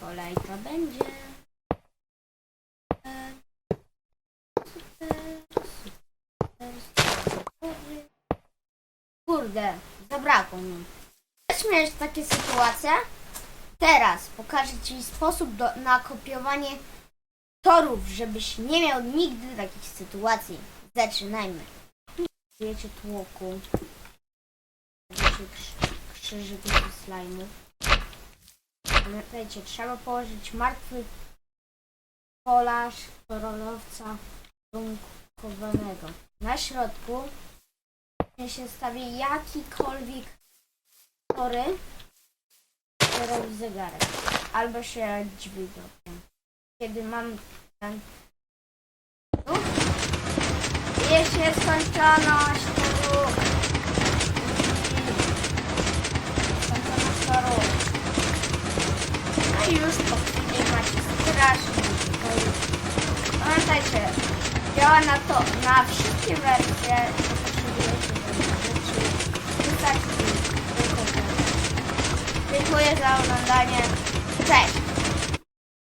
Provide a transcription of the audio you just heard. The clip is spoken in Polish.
kolejka będzie. Super, super, super. Kurde, zabrakło mi. Też miałeś takie sytuacje? Teraz pokażę Ci sposób do, na kopiowanie torów, żebyś nie miał nigdy takich sytuacji. Zaczynajmy. Wiecie tłoku. Wiecie krz- krzyży tych slajmów. Pamiętajcie, trzeba położyć martwy kolarz korolowca runkowanego. Na środku się stawi jakikolwiek tory, który robi zegarek. Albo się dopią. Kiedy mam ten... Tu? Jest. Skończoność już po chwili macie strasznie. Pamiętajcie, działa na to, na wszystkie wersje. Dziękuję za oglądanie.